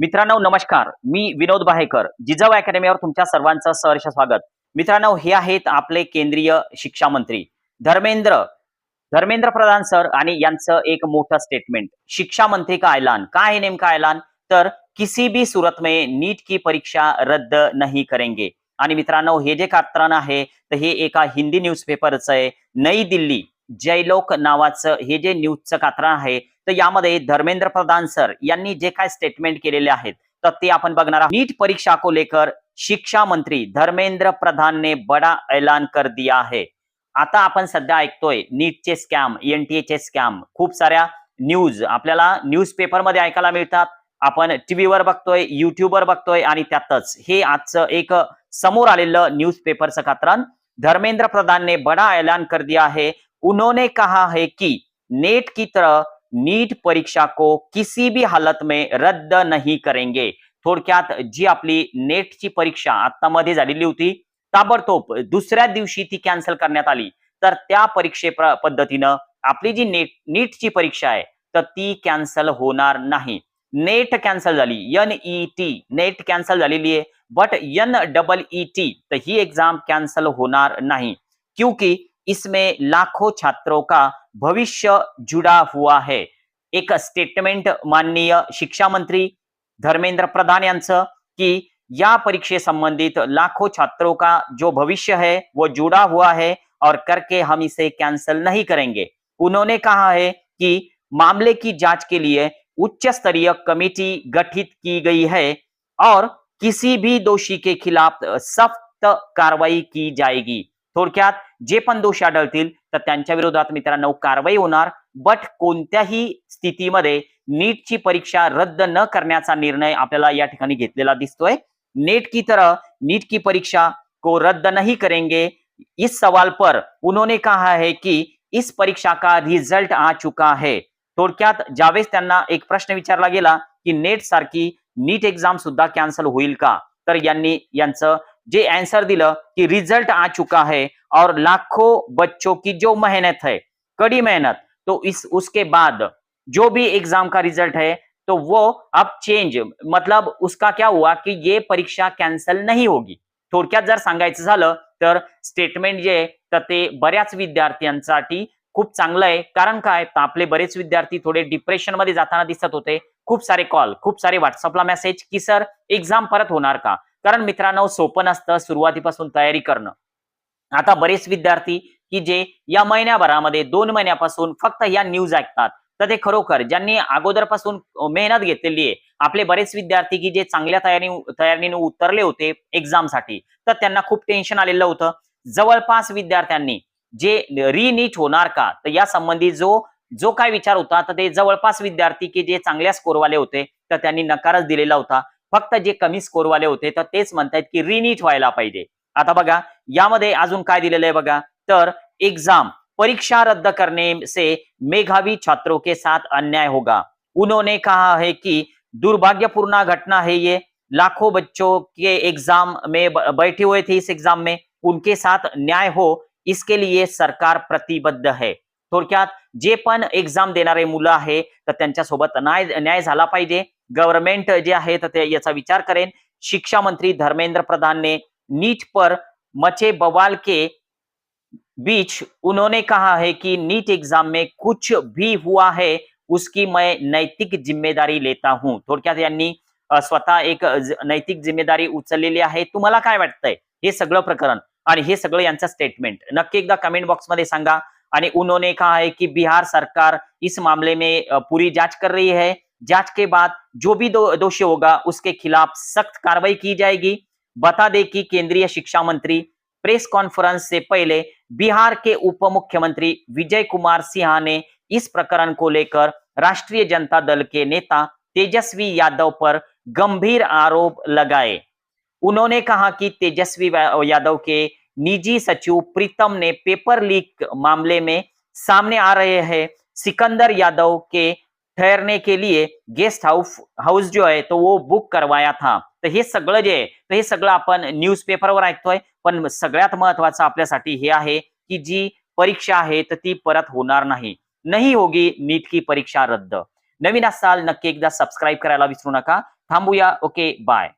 मित्रांनो नमस्कार. मी विनोद बाहेकर जिजाऊ अकॅडमीवर तुमच्या सर्वांचं सहर्ष स्वागत. मित्रांनो हे आहेत आपले केंद्रीय शिक्षा मंत्री धर्मेंद्र धर्मेंद्र प्रधान सर आणि यांचं एक मोठं स्टेटमेंट शिक्षा मंत्री का ऐलान? काय आहे नेमका ऐलान? तर किसी भी सूरत में नीट की परीक्षा रद्द नहीं करेंगे. आणि मित्रांनो हे जे कात्रण आहे तर हे एका हिंदी न्यूजपेपरचं आहे. नई दिल्ली जयलोक नावाचं हे जे न्यूजचं कात्रण आहे तर यामध्ये धर्मेंद्र प्रधान सर यांनी जे काय स्टेटमेंट केलेले आहेत तर ते आपण बघणार आहोत. नीट परीक्षा को लेकर शिक्षा मंत्री धर्मेंद्र प्रधान ने बड़ा ऐलान कर दिया है आता आपण सध्या ऐकतोय नीटचे स्कॅम एनटीएचे स्कॅम खूप साऱ्या न्यूज आपल्याला न्यूज पेपरमध्ये ऐकायला मिळतात. आपण टीव्हीवर बघतोय युट्यूबवर बघतोय आणि त्यातच. हे आजचं एक समोर आलेलं न्यूज पेपरचं कात्रण धर्मेंद्र प्रधान ने बड़ा ऐलान कर दिया है उन्होंने कहा है कि नेट की तरह नीट परीक्षा को किसी भी हालत में रद्द नहीं करेंगे। थोडक्यात जी आपली नेटची परीक्षा आता मध्ये झालेली होती ताबडतोब दुसऱ्या दिवशी ती कॅन्सल करण्यात आली. तर त्या परीक्षे पद्धतीनं आपली जी नेट नीटची परीक्षा आहे तर ती कॅन्सल होणार नाही. नेट कॅन्सल झाली N E T NET cancel झालेली आहे but N double E T तर ही एक्झाम कॅन्सल होणार नाही. क्योंकि इसमें लाखों छात्रों का भविष्य जुड़ा हुआ है। एक स्टेटमेंट माननीय शिक्षा मंत्री धर्मेंद्र प्रधान की, या परीक्षे संबंधित लाखों छात्रों का जो भविष्य है, वो जुड़ा हुआ है और करके हम इसे कैंसिल नहीं करेंगे। उन्होंने कहा है कि, मामले की जाँच के लिए उच्च स्तरीय कमेटी गठित की गई है और किसी भी दोषी के खिलाफ सख्त कार्रवाई की जाएगी। थोडक्यात जे पण दोषी आढळतील तर त्यांच्या विरोधात मित्रांनो कारवाई होणार. बट कोणत्याही स्थितीमध्ये नीटची परीक्षा रद्द न करण्याचा निर्णय आपल्याला या ठिकाणी घेतलेला दिसतोय. नेट की तरह नीट की परीक्षा को रद्द नहीं करेंगे. इस सवाल पर उन्होंने कहा है कि इस परीक्षा का रिझल्ट आ चुका है. थोडक्यात ज्यावेळेस त्यांना एक प्रश्न विचारला गेला की नेट सारखी नीट एक्झाम सुद्धा कॅन्सल होईल का? तर यांनी यांचं जे आंसर दिलं की रिज़ल्ट आ चुका है और लाखों बच्चों की जो मेहनत है, कड़ी मेहनत तो इस, उसके बाद जो भी एग्ज़ाम का रिज़ल्ट है तो वो अब चेंज मतलब उसका क्या हुआ कि ये परीक्षा कॅन्सल नाही होगी। थोडक्यात जर सांगायचं तर स्टेटमेंट जे आहे, तर ते बऱ्याच विद्यार्थ्यांसाठी खूप कारण काय? तर आपले बरेच विद्यार्थी थोडे डिप्रेशन मध्ये जाताना दिसत होते. खूप सारे कॉल खूप सारे व्हॉट्सअपला मेसेज की सर एक्झाम परत होणार का? कारण मित्रांनो सोपं नसतं सुरुवातीपासून तयारी करणं. आता बरेच विद्यार्थी की जे या महिन्याभरामध्ये दोन महिन्यापासून फक्त या न्यूज ऐकतात. तर ते खरोखर ज्यांनी अगोदरपासून मेहनत घेतलेली आहे आपले बरेच विद्यार्थी की जे चांगल्या तयारी तयारीने उतरले होते एक्झामसाठी तर त्यांना खूप टेन्शन आलेलं होतं. जवळपास विद्यार्थ्यांनी जे रिनीट होणार का तर या संबंधी जो जो काय विचार होता तर ते जवळपास विद्यार्थी की जे चांगल्या स्कोरवाले होते तर त्यांनी नकारच दिलेला होता. फक्त जे कमी स्कोरवाले होते, तर तेच म्हणतायत की रिनीट व्हायला पाहिजे. आता बघा, यामध्ये अजून काय दिलेलं आहे बघा? तर एग्ज़ाम परीक्षा रद्द करने से मेघावी छात्रों के साथ अन्याय होगा. उन्होंने कहा है कि दुर्भाग्यपूर्ण घटना है ये. लाखों बच्चों के एग्ज़ाम में बैठे हुए थे इस एग्ज़ाम में. उनके साथ न्याय हो, इसके लिए सरकार प्रतिबद्ध है। थोडक्यात जे पण एक्झाम देणारे मुलं आहे तर त्यांच्यासोबत न्याय न्याय झाला पाहिजे. गव्हर्नमेंट जे आहे तर ते याचा विचार करेन. शिक्षा मंत्री धर्मेंद्र प्रधान ने नीट पर मचे बवाल के बीच उन्होंने कहा है कि नीट एग्जाम में कुछ भी हुआ है उसकी मैं नैतिक जिम्मेदारी लेता हूं. थोडक्यात यांनी स्वतः एक नैतिक जिम्मेदारी उचललेली आहे. तुम्हाला काय वाटतंय? हे सगळं प्रकरण आणि हे सगळं यांचं स्टेटमेंट नक्की एकदा कमेंट बॉक्समध्ये सांगा. आणि उन्होंने कहा है कि बिहार सरकार इस मामले में पूरी जाँच कर रही है। जाँच के बाद जो भी दो, दोषी होगा उसके खिलाफ सख्त कार्रवाई की जाएगी। बता दें कि केंद्रीय शिक्षा मंत्री प्रेस कॉन्फ्रेंस से पहले बिहार के उप मुख्यमंत्री विजय कुमार सिन्हा ने इस प्रकरण को लेकर राष्ट्रीय जनता दल के नेता तेजस्वी यादव पर गंभीर आरोप लगाए। उन्होंने कहा कि तेजस्वी यादव के निजी सचिव प्रीतम ने पेपर लीक मामले में सामने आ रहे हैं। सिकंदर यादव के ठहरने के लिए गेस्ट हाऊस हाऊस जो आहे तो वो बुक करवाया था। तर हे सगळं जे आहे तर हे सगळं आपण न्यूज पेपरवर ऐकतोय पण सगळ्यात महत्वाचं आपल्यासाठी हे आहे की जी परीक्षा आहे तर ती परत होणार नाही. नाही होगी नीट की परीक्षा रद्द. नवीन असाल नक्की एकदा सबस्क्राईब करायला विसरू नका. थांबूया ओके बाय